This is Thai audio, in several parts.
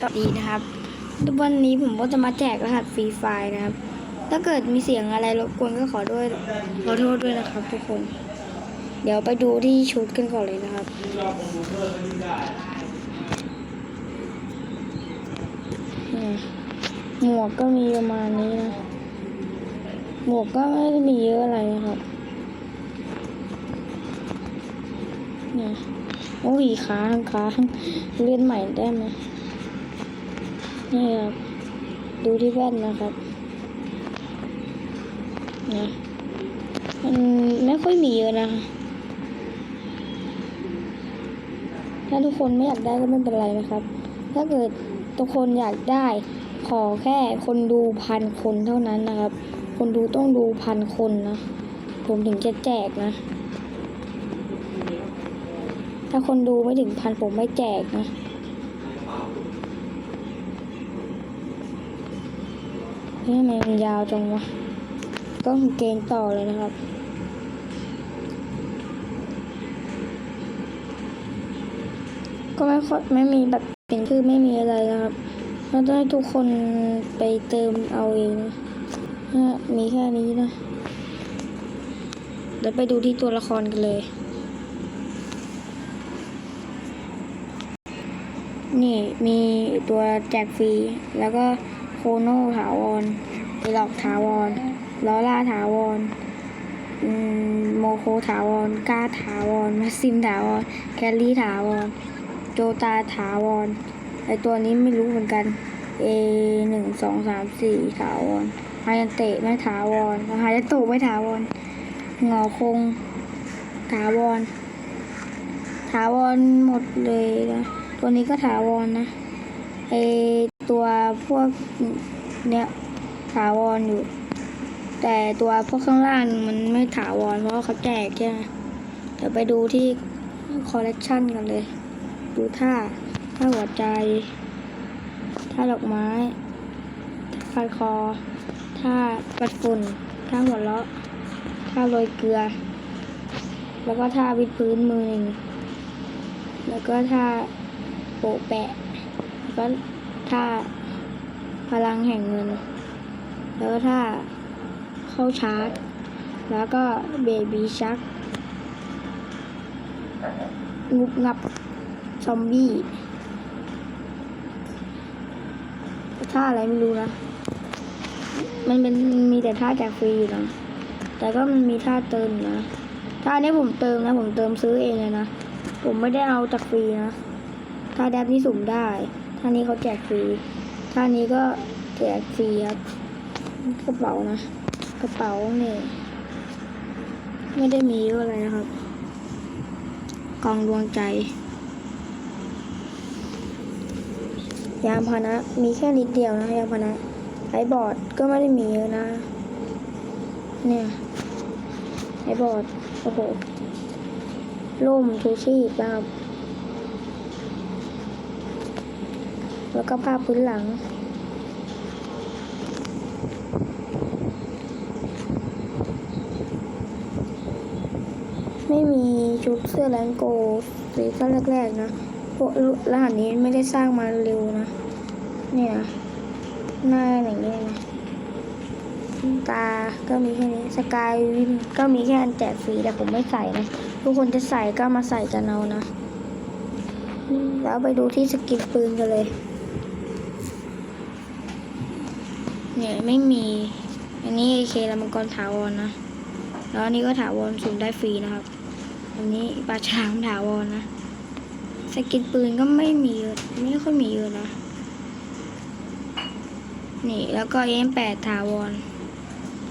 สวัสดีนะครับ วันนี้ผมก็จะมาแจกรหัสฟรีไฟล์นะครับ ถ้าเกิดมีเสียงอะไรรบกวนก็ขอด้วยขอโทษด้วยนะครับทุกคน เดี๋ยวไปดูที่ชุดกันก่อนเลยนะครับ หมวกก็มีประมาณนี้นะ หมวกก็ไม่ได้มีเยอะอะไรนะครับเนี่ยโอ้ยค้างค้างเลื่อนใหม่ได้ไหม นี่ครับ ดูที่แว่นนะครับนะมันไม่ค่อยมีเยอะนะคะถ้าทุกคนไม่อยากได้ก็ไม่เป็นไรนะครับ ถ้าเกิดทุกคนอยากได้ขอแค่คนดูพันคนเท่านั้นนะครับ คนดูต้องดูพันคนนะ ผมถึงจะแจกนะ ถ้าคนดูไม่ถึงพันผมไม่แจกนะ นี่ทำไมมันยาวจังวะก็กางเกงต่อเลยนะครับ ก็ไม่ค่อยไม่มีแบบเป็นชื่อไม่มีอะไรนะครับเราต้องให้ทุกคนไปเติมเอาเองนะมีแค่นี้นะ เดี๋ยวไปดูที่ตัวละครกันเลย นี่มีตัวแจกฟรี แล้วก็ คโน่ถาวรเอล็อกถาวรลอล่าถาวรมโมโคถาวรกาถาวรมาซิมถาวรแคลรี่ถาวรโจตาถาวรไอตัวนี้ไม่รู้เหมือนกัน A หนึ่งสองสามสี่ถาวรฮายันเตะไม่ถาวรฮายันโตไม่ถาวรงอคง ถาวร ถาวรหมดเลยนะตัวนี้ก็ถาวรนะไอ ตัวพวกเนี้ยถาวรอยู่ แต่ตัวพวกข้างล่างมันไม่ถาวรเพราะเขาแจกใช่ไหมเดี๋ยวไปดูที่คอลเลกชันกันเลย ดูท่าท่าหัวใจ ท่าดอกไม้ท่าฟันคอ ท่าปัดฝุ่น ท่าหัวเราะ ท่าโรยเกลือ แล้วก็ท่าวิดพื้นมือหนึ่งแล้วก็ท่าโปะแปะแล้วก็ ท่าพลังแห่งเงิน แล้วก็ท่าเข้าชาร์จ แล้วก็เบบี้ชักงุบงับ ซอมบี้ท่าอะไรไม่รู้นะ มันเป็นมีแต่ท่าแจกฟรีอยู่นะ แต่ก็มันมีท่าเติมนะ ท่านี้ผมเติมนะ ผมเติมซื้อเองเลยนะ ผมไม่ได้เอาจากฟรีนะ ท่าแดบนี่สุ่มได้ ท่านี้เขาแจกฟรีท่านี้ก็แจกฟรีครับกระเป๋านะ กระเป๋าเนี่ยไม่ได้มีเยอะอะไรนะครับ กองดวงใจ ยามพานะ มีแค่นิดเดียวนะ ยามพานะไอบอร์ดก็ไม่ได้มีเยอะนะ เนี่ยไอบอร์ดโอ้โหร่มชูชีพนะครับ แล้วก็ผ้าพื้นหลัง ไม่มีชุดเสื้อแลนโกซีซั่นแรกๆนะพวกรหัสนี้ไม่ได้สร้างมาเร็วนะ เนี่ยหน้าอย่างนี้นะตา ก็มีแค่นี้ สกายวินก็มีแค่อันแจกฟรีแต่ผมไม่ใส่นะ ทุกคนจะใส่ก็มาใส่กันเอานะ แล้วไปดูที่สกินปืนกันเลย เนี่ยไม่มี อันนี้เคลามังกรถาวรนะ แล้วอันนี้ก็ถาวรสุ่มได้ฟรีนะครับ อันนี้ปลาฉลามถาวรนะ สกินปืนก็ไม่มีเยอะไม่ค่อยมีเยอะนะ นี่แล้วก็เอ็มแปดถาวร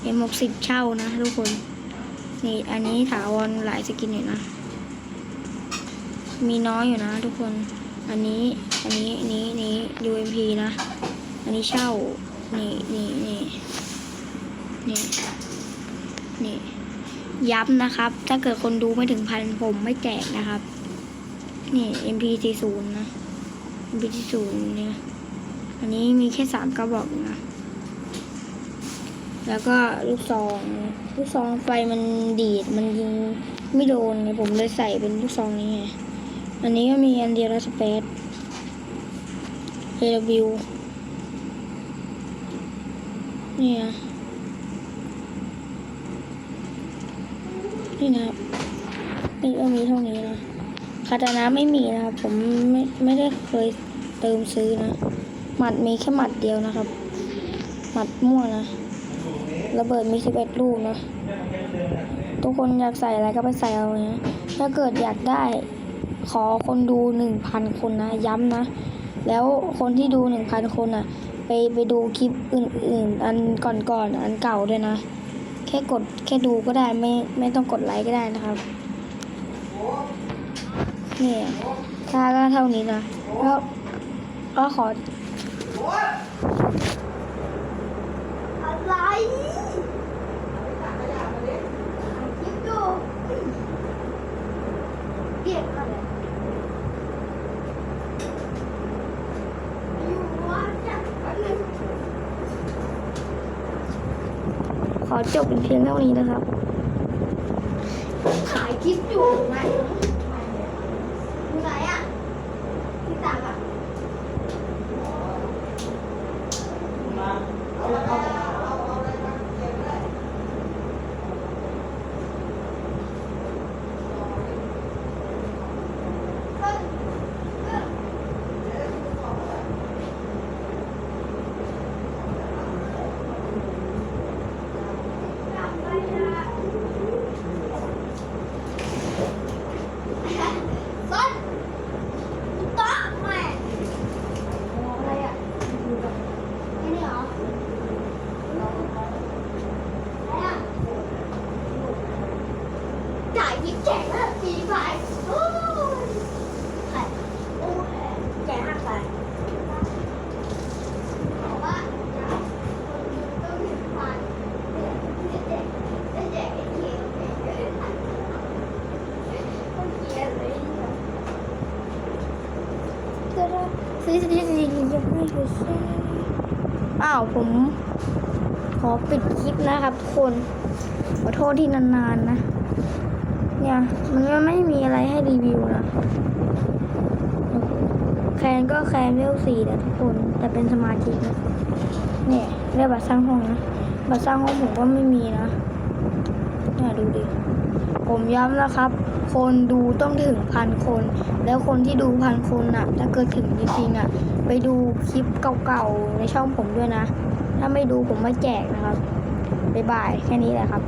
เอ็มหกสิบเช่านะทุกคน นี่อันนี้ถาวรหลายสกินอยู่นะ มีน้อยอยู่นะทุกคน อันนี้ อันนี้ อันนี้นี้ UMP นะ อันนี้เช่า นี่นี่นี่นี่นี่ย้ำนะครับ ถ้าเกิดคนดูไม่ถึงพันผมไม่แจกนะครับ นี่ MP40 นะ MP40 เนี่ยอันนี้มีแค่สามกระบอกนะ แล้วก็ลูกซอง ลูกซองไฟมันดีด มันยิงไม่โดนไงผมเลยใส่เป็นลูกซองนี้ไง อันนี้ก็มีอันเดียวแล้วสเปซ AW นี่นะนี่นะครับนี่ก็มีเท่านี้นะคาตานะไม่มีนะครับ ผมไม่ไม่ได้เคยเติมซื้อนะ หมัดมีแค่หมัดเดียวนะครับ หมัดมั่วนะระเบิดมีสิบเอ็ดลูกนะ ทุกคนอยากใส่อะไรก็ไปใส่เอานะถ้าเกิดอยากได้ขอคนดูหนึ่งพันคนนะ ย้ำนะ แล้วคนที่ดูหนึ่งพันคนอะ ไปไปดูคลิปอื่น ๆ อันก่อนๆอันเก่าด้วยนะ แค่กดแค่ดูก็ได้ไม่ไม่ต้องกดไลค์ก็ได้นะครับนี่ถ้าก็เท่านี้นะแล้วก็ขออะไรคิดดูเรียกอะไรอยู่ว่าจะอันนึง ขอ จบเป็นเพียงเท่านี้นะครับ ขายคลิปอยู่ไหมอยู่ไหนอะที่ต่างอะต้นต้นแม่อะไรอะไอ้นี่เหรออะไรอะ จ่ายยิบแจกแล้วปีไปโอ้ยใครโอ้ยแจกห้าไปบอกว่าต้องถึงพันเนี่ยแจกได้แจกไอ้เขียวแจกคนเขียนเลยซีซีซียังไม่หยุดซีอ้าวผม ขอปิดคลิปนะครับทุกคนขอโทษที่นานๆนะ เนี่ยมันก็ไม่มีอะไรให้รีวิวนะแคนก็แคนเวลสี่นะทุกคนแต่เป็นสมาชิกนะเนี่ยเรียกบัตรสร้างห้องนะบัตรสร้างห้องผมก็ไม่มีนะเนี่ยดูดิผมย้ำนะครับ คนดูต้องถึงพันคน แล้วคนที่ดูพันคนน่ะ ถ้าเกิดถึงจริงๆอะ ไปดูคลิปเก่าๆในช่องผมด้วยนะ ถ้าไม่ดูผมไม่แจกนะครับบ๊ายบายแค่นี้แหละครับ